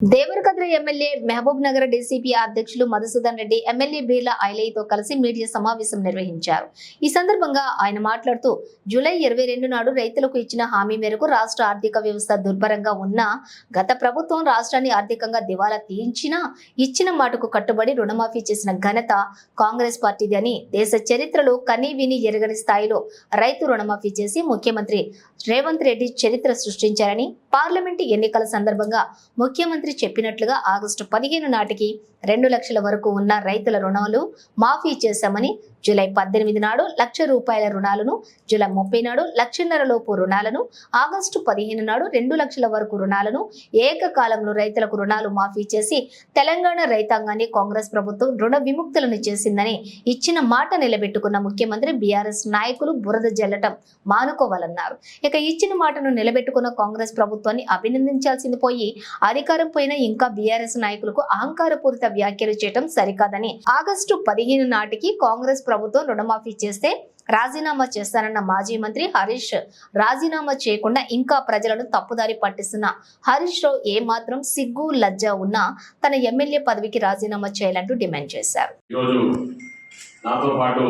देवर का Devarakadra MLA Mahabubnagar DCP అధ్యక్షులు Madhusudan Reddy MLA Beerla ఐలయ్యతో కలిసి మీడియా సమావేశం నిర్వహించారు. ఈ సందర్భంగా ఆయన మాట్లాడుతూ జూలై ఇరవై రెండు నాడు రైతులకు ఇచ్చిన హామీ మేరకు రాష్ట్ర ఆర్థిక వ్యవస్థ దుర్భరంగా ఉన్నా గత ప్రభుత్వం రాష్ట్రాన్ని ఆర్థికంగా దివాలా తీయించినా ఇచ్చిన మాటకు కట్టుబడి రుణమాఫీ చేసిన ఘనత కాంగ్రెస్ పార్టీది అని దేశ చరిత్రలో కనీ విని ఎరగని స్థాయిలో రైతు రుణమాఫీ చేసి ముఖ్యమంత్రి రేవంత్ రెడ్డి చరిత్ర సృష్టించారని పార్లమెంటు ఎన్నికల సందర్భంగా ముఖ్యమంత్రి చెప్పినట్లుగా ఆగస్టు పదిహేను నాటికి రెండు లక్షల వరకు ఉన్న రైతుల రుణాలు మాఫీ చేశామని జూలై పద్దెనిమిది నాడు లక్ష రూపాయల రుణాలను జూలై ముప్పై నాడు లక్షన్నర లోపు రుణాలను ఆగస్టు పదిహేను నాడు రెండు లక్షల వరకు రుణాలను ఏకకాలంలో రైతులకు రుణాలు మాఫీ చేసి తెలంగాణ రైతాంగాన్ని కాంగ్రెస్ ప్రభుత్వం రుణ విముక్తులను చేసిందని ఇచ్చిన మాట నిలబెట్టుకున్న ముఖ్యమంత్రి బీఆర్ఎస్ నాయకులు బురద జల్లటం మానుకోవాలన్నారు. ఇక ఇచ్చిన మాటను నిలబెట్టుకున్న కాంగ్రెస్ ప్రభుత్వాన్ని అభినందించాల్సింది పోయి అధికారం పోయినా ఇంకా బీఆర్ఎస్ నాయకులకు అహంకారపూరిత వ్యాఖ్యలు చేయడం సరికాదని ఆగస్టు పదిహేను నాటికి కాంగ్రెస్ ప్రభుత్వం రుణమాఫీ చేస్తే రాజీనామా చేస్తానన్న మాజీ మంత్రి హరీష్ రాజీనామా చేయకుండా ఇంకా ప్రజలను తప్పుదారి పట్టిస్తున్న హరీష్ రావు ఏమాత్రం సిగ్గు లజ్జ ఉన్నా తన ఎమ్మెల్యే పదవికి రాజీనామా చేయాలంటూ డిమాండ్ చేశారు. ఈరోజు నాతో పాటు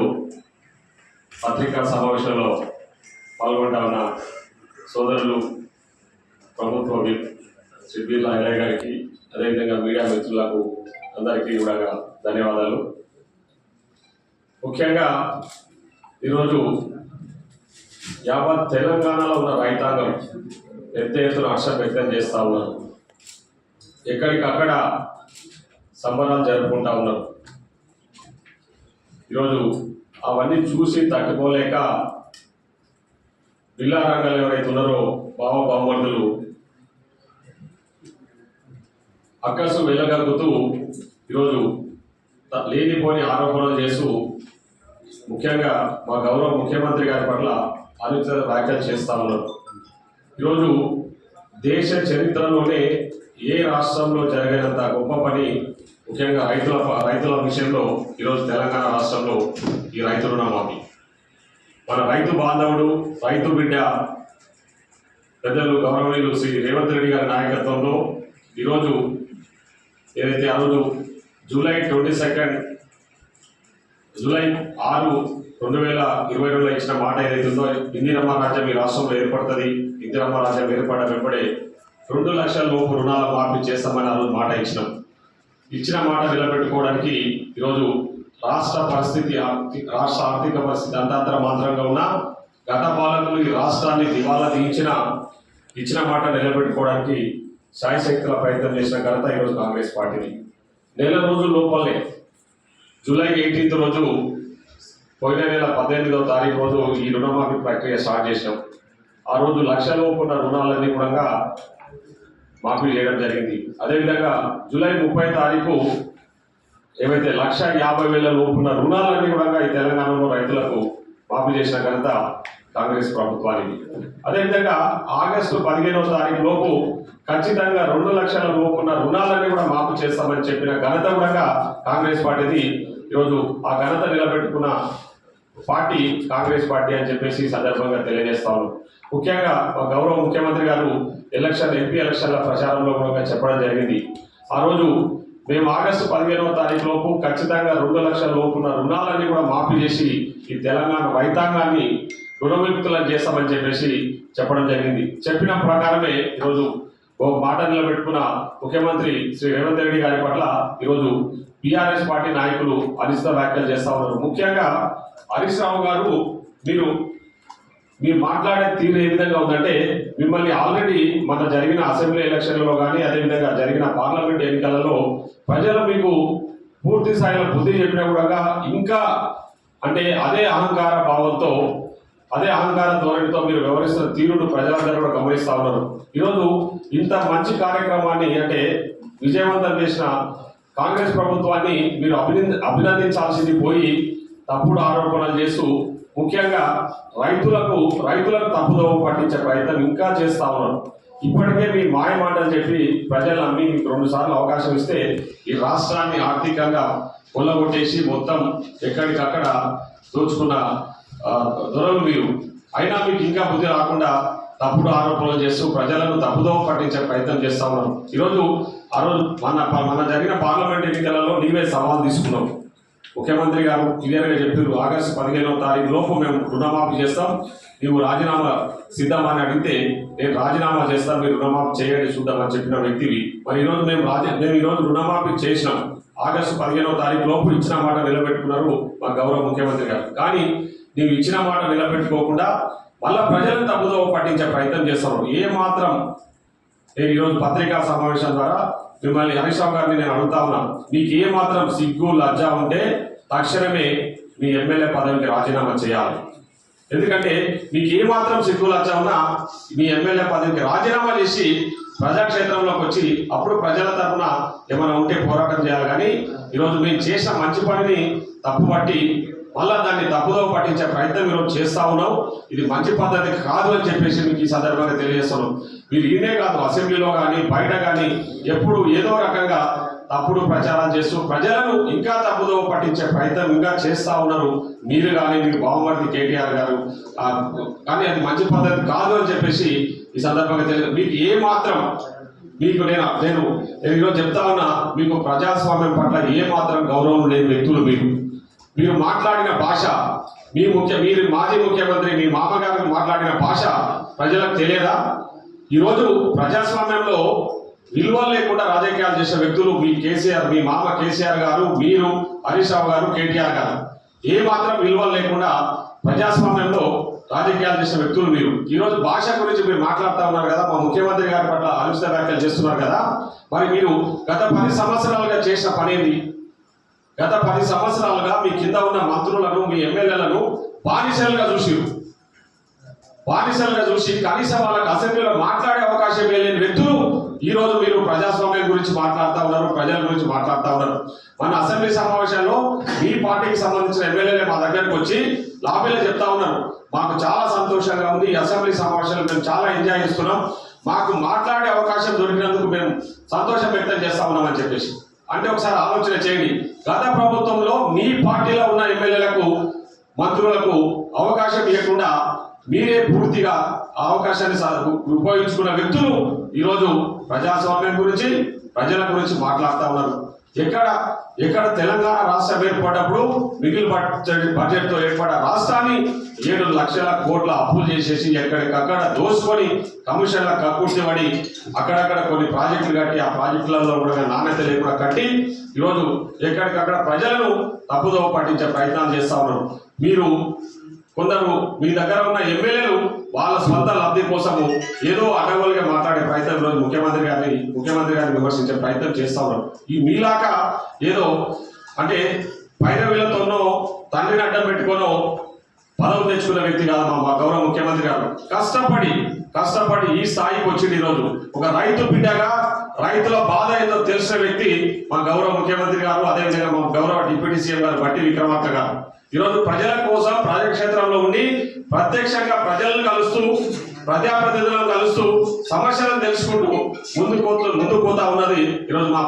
పత్రికా సమావేశంలో పాల్గొంటా ఉన్న సోదరులు ప్రభుత్వ శ్రీ గారికి అదేవిధంగా మీడియా మిత్రులకు అందరికీ కూడా ధన్యవాదాలు. ముఖ్యంగా ఈరోజు యావత్ తెలంగాణలో ఉన్న రైతాంగం పెద్ద ఎత్తున హర్షం వ్యక్తం చేస్తూ ఉన్నారు. ఎక్కడికక్కడ సంబరాలు జరుపుకుంటా ఉన్నారు. ఈరోజు అవన్నీ చూసి తట్టుకోలేక బిల్లారంగాలు ఎవరైతే ఉన్నారో బావ బామ్మర్దులు అక్కసు వెళ్ళగలుగుతూ ఈరోజు లేనిపోని ఆరోపణలు చేస్తూ ముఖ్యంగా మా గౌరవ ముఖ్యమంత్రి గారి పట్ల అనుచిత వ్యాఖ్యలు చేస్తా ఉన్నారు. ఈరోజు దేశ చరిత్రలోనే ఏ రాష్ట్రంలో జరిగినంత గొప్ప పని ముఖ్యంగా రైతుల రైతుల విషయంలో ఈరోజు తెలంగాణ రాష్ట్రంలో ఈ రైతు రుణమాఫీ. మన రైతు బాంధవుడు రైతు బిడ్డ పెద్దలు గౌరవనీయులు శ్రీ రేవంత్ రెడ్డి గారి నాయకత్వంలో ఈరోజు ఏదైతే ఆ రోజు జూలై ట్వంటీ సెకండ్ జూలై ఆరు రెండు వేల ఇరవై రెండులో ఇచ్చిన మాట ఏదైతే ఉందో ఇందిరమ్మ రాజ్యం ఈ రాష్ట్రంలో ఏర్పడుతుంది. ఇందిరమ్మ రాజ్యం ఏర్పడ వెంబడే రెండు లక్షల లోపు రుణాల మార్పు చేస్తామని ఆ రోజు మాట ఇచ్చినాం. ఇచ్చిన మాట నిలబెట్టుకోవడానికి ఈరోజు రాష్ట్ర పరిస్థితి రాష్ట్ర ఆర్థిక పరిస్థితి అంతంతర మాత్రంగా ఉన్న గత పాలకులు ఈ రాష్ట్రాన్ని దివాలా తీయించిన ఇచ్చిన మాట నిలబెట్టుకోవడానికి శాయశక్తుల ప్రయత్నం చేసిన ఘనత ఈరోజు కాంగ్రెస్ పార్టీని. నెల రోజుల లోపలనే జూలై ఎయిటీన్త్ రోజు పోయిన నెల పద్దెనిమిదవ తారీఖు రోజు ఈ రుణమాఫీ ప్రక్రియ స్టార్ట్ చేసాం ఆ రోజు లక్షలోపు ఉన్న రుణాలన్నీ కూడా మాఫీ చేయడం జరిగింది. అదేవిధంగా జూలై ముప్పై తారీఖు ఏవైతే లక్ష యాభై వేల లోపున్న రుణాలన్నీ కూడా ఈ తెలంగాణలో రైతులకు మాఫీ చేసిన ఘనత కాంగ్రెస్ ప్రభుత్వానికి. అదేవిధంగా ఆగస్టు పదిహేనవ తారీఖు లోపు ఖచ్చితంగా రెండు లక్షల లోపు ఉన్న రుణాలన్నీ కూడా మాపు చేస్తామని చెప్పిన ఘనత కూడా కాంగ్రెస్ పార్టీది ఈరోజు ఆ ఘనత నిలబెట్టుకున్న పార్టీ కాంగ్రెస్ పార్టీ అని చెప్పేసి సందర్భంగా తెలియజేస్తా ముఖ్యంగా మా గౌరవ ముఖ్యమంత్రి గారు ఎలక్షన్ ఎంపీ ఎలక్షన్ల ప్రచారంలో కూడా చెప్పడం జరిగింది. ఆ రోజు మేము ఆగస్టు పదిహేనవ తారీఖు లోపు ఖచ్చితంగా రెండు లక్షల లోపు ఉన్న రుణాలన్నీ కూడా మాఫీ చేసి ఈ తెలంగాణ రైతాంగాన్ని రుణ చేస్తామని చెప్పేసి చెప్పడం జరిగింది. చెప్పిన ప్రకారమే ఈరోజు ఓ మాట నిలబెట్టుకున్న ముఖ్యమంత్రి శ్రీ రేవంత్ రెడ్డి గారి పట్ల ఈరోజు బీఆర్ఎస్ పార్టీ నాయకులు అనిశ్చిత వ్యాఖ్యలు చేస్తా ఉన్నారు. ముఖ్యంగా హరీష్ రావు గారు మీరు మీరు మాట్లాడే తీరు ఏ విధంగా ఉందంటే మిమ్మల్ని ఆల్రెడీ మన జరిగిన అసెంబ్లీ ఎలక్షన్లలో కానీ అదేవిధంగా జరిగిన పార్లమెంట్ ఎన్నికలలో ప్రజలు మీకు పూర్తి స్థాయిలో బుద్ధి చెప్పినా కూడా ఇంకా అంటే అదే అహంకార భావంతో అదే అహంకార ధోరణితో మీరు వ్యవహరిస్తున్న తీరును ప్రజలందరూ కూడా గమనిస్తా ఉన్నారు. ఈరోజు ఇంత మంచి కార్యక్రమాన్ని అంటే విజయవంతం చేసిన కాంగ్రెస్ ప్రభుత్వాన్ని మీరు అభినంద అభినందించాల్సింది పోయి తప్పుడు ఆరోపణలు చేస్తూ ముఖ్యంగా రైతులకు రైతులకు తప్పుదోవ పట్టించే ప్రయత్నం ఇంకా చేస్తా ఉన్నారు. ఇప్పటికే మీ మాయ మాటలు చెప్పి ప్రజలు అమ్మి మీకు రెండు సార్లు అవకాశం ఇస్తే ఈ రాష్ట్రాన్ని ఆర్థికంగా కొల్లగొట్టేసి మొత్తం ఎక్కడికక్కడ దోచుకున్న దొరలు మీరు. అయినా మీకు ఇంకా బుద్ధి రాకుండా తప్పుడు ఆరోపణలు చేస్తూ ప్రజలను తప్పుదో పట్టించే ప్రయత్నం చేస్తా ఉన్నారు. ఈరోజు ఆ రోజు మన మన జరిగిన పార్లమెంట్ ఎన్నికలలో నీవే సవాల్ తీసుకున్నావు. ముఖ్యమంత్రి గారు క్లియర్గా చెప్పారు ఆగస్టు పదిహేనవ తారీఖు లోపు మేము రుణమాఫీ చేస్తాం. నీవు రాజీనామా సిద్ధమని అడిగితే నేను రాజీనామా చేస్తాను మీరు రుణమాఫీ చేయండి చూద్దాం అని చెప్పిన వ్యక్తివి. మరి ఈరోజు మేము రాజీ మేము ఈరోజు రుణమాఫీ చేసినాం. ఆగస్టు పదిహేనవ తారీఖు లోపు ఇచ్చిన మాట నిలబెట్టుకున్నారు మా గౌరవ ముఖ్యమంత్రి గారు. కానీ నీవు ఇచ్చిన మాట నిలబెట్టుకోకుండా మళ్ళా ప్రజలను తప్పుదో పట్టించే ప్రయత్నం చేస్తారు ఏ మాత్రం నేను ఈరోజు పత్రికా సమావేశం ద్వారా మిమ్మల్ని హరీష్ రావు గారిని నేను అడుగుతా ఉన్నాను. మీకు ఏ మాత్రం సిగ్గు లజ్జ ఉంటే తక్షణమే మీ ఎమ్మెల్యే పదవికి రాజీనామా చేయాలి. ఎందుకంటే మీకు ఏ మాత్రం సిగ్గు లజ్జ ఉన్నా మీ ఎమ్మెల్యే పదవికి రాజీనామా చేసి ప్రజాక్షేత్రంలోకి వచ్చి అప్పుడు ప్రజల తరఫున ఏమైనా ఉంటే పోరాటం చేయాలి. కానీ ఈరోజు మేము చేసిన మంచి పనిని తప్పుపట్టి మళ్ళా దాన్ని తప్పుదో పట్టించే ప్రయత్నం మీరు చేస్తా ఉన్నాం ఇది మంచి పద్ధతి కాదు అని చెప్పేసి మీకు ఈ సందర్భంగా తెలియజేస్తున్నాం మీరు ఈయనే కాదు అసెంబ్లీలో కానీ బయట కానీ ఎప్పుడు ఏదో రకంగా తప్పుడు ప్రచారం చేస్తూ ప్రజలను ఇంకా తప్పుదో పట్టించే ప్రయత్నం ఇంకా చేస్తా ఉన్నారు. మీరు కానీ మీరు బావమర్తి కేటీఆర్ గారు కానీ అది మంచి పద్ధతి కాదు అని చెప్పేసి ఈ సందర్భంగా తెలియదు మీకు ఏ మాత్రం మీకు నేను నేను నేను ఈరోజు చెప్తా ఉన్నా మీకు ప్రజాస్వామ్యం పట్ల ఏ మాత్రం గౌరవం లేని వ్యక్తులు మీరు. మీరు మాట్లాడిన భాష మీ ముఖ్య మీరు మాజీ ముఖ్యమంత్రి మీ మామగారు మాట్లాడిన భాష ప్రజలకు తెలియదా? ఈరోజు ప్రజాస్వామ్యంలో విలువలు లేకుండా రాజకీయాలు చేసే వ్యక్తులు మీ కేసీఆర్ మీ మామ కేసీఆర్ గారు మీరు హరీష్ రావు గారు కేటీఆర్ గారు. ఏ మాత్రం విలువలు లేకుండా ప్రజాస్వామ్యంలో రాజకీయాలు చేసిన వ్యక్తులు మీరు. ఈ రోజు భాష గురించి మీరు మాట్లాడుతూ ఉన్నారు కదా మా ముఖ్యమంత్రి గారి పట్ల అనుచిత వ్యాఖ్యలు చేస్తున్నారు కదా. మరి మీరు గత పది సంవత్సరాలుగా చేసిన పని ఏంది? గత పది సంవత్సరాలుగా మీ కింద ఉన్న మంత్రులను మీ ఎమ్మెల్యేలను బానిసలుగా చూసిరు. బానిసలుగా చూసి కనీసం వాళ్ళకి అసెంబ్లీలో మాట్లాడే అవకాశం లేని వ్యక్తులు ఈ రోజు మీరు ప్రజాస్వామ్యం గురించి మాట్లాడుతూ ఉన్నారు ప్రజల గురించి మాట్లాడుతూ ఉన్నారు. మన అసెంబ్లీ సమావేశాల్లో మీ పార్టీకి సంబంధించిన ఎమ్మెల్యేలే మా దగ్గరకు వచ్చి లాబీలో చెప్తా ఉన్నారు. మాకు చాలా సంతోషంగా ఉంది. ఈ అసెంబ్లీ సమావేశాలు మేము చాలా ఎంజాయ్ చేస్తున్నాం. మాకు మాట్లాడే అవకాశం దొరికినందుకు మేము సంతోషం వ్యక్తం చేస్తా ఉన్నామని చెప్పేసి. అంటే ఒకసారి ఆలోచన చేయండి. గత ప్రభుత్వంలో మీ పార్టీలో ఉన్న ఎమ్మెల్యేలకు మంత్రులకు అవకాశం ఇవ్వకుండా మీరే పూర్తిగా ఆ అవకాశాన్ని ఉపయోగించుకున్న వ్యక్తులు ఈరోజు ప్రజాస్వామ్యం గురించి ప్రజల గురించి మాట్లాడుతూ ఉన్నారు. ఎక్కడ ఎక్కడ తెలంగాణ రాష్ట్రం ఏర్పడ్డప్పుడు మిగిలిన బడ్జెట్ బడ్జెట్తో రాష్ట్రాన్ని ఏడు లక్షల కోట్ల అప్పులు చేసేసి ఎక్కడికక్కడ దోసుకొని కమిషన్ల కక్కుర్తి పడి అక్కడక్కడ కొన్ని ప్రాజెక్టులు కట్టి ఆ ప్రాజెక్టులలో కూడా నాణ్యత లేకుండా కట్టి ఈరోజు ఎక్కడికక్కడ ప్రజలను తప్పుదోవ పట్టించే ప్రయత్నాలు చేస్తా ఉన్నారు. మీరు కొందరు మీ దగ్గర ఉన్న ఎమ్మెల్యేలు వాళ్ళ స్వంత లబ్ధి కోసము ఏదో అడవులుగా మాట్లాడే ప్రయత్నం ఈరోజు ముఖ్యమంత్రి గారిని ముఖ్యమంత్రి గారిని విమర్శించే ప్రయత్నం చేస్తా ఉన్నారు ఈ మీలాగా ఏదో అంటే పైరవీలతోనో తండ్రిని అడ్డం పెట్టుకోనో పదవి తెచ్చుకున్న వ్యక్తి కాదు మా మా గౌరవ ముఖ్యమంత్రి గారు. కష్టపడి కష్టపడి ఈ స్థాయికి వచ్చింది ఈరోజు. ఒక రైతు బిడ్డగా రైతుల బాధ ఏదో తెలిసిన వ్యక్తి మా గౌరవ ముఖ్యమంత్రి గారు అదేవిధంగా మా గౌరవ డిప్యూటీ సీఎం గారు బట్టి విక్రమార్క గారు. ఈరోజు ప్రజల కోసం ప్రజాక్షేత్రంలో ఉండి ప్రత్యక్షంగా ప్రజలను కలుస్తూ ప్రజాప్రతినిధులను కలుస్తూ సమస్యలను తెలుసుకుంటూ ముందు పోతూ ముందుకు పోతా ఉన్నది ఈరోజు మా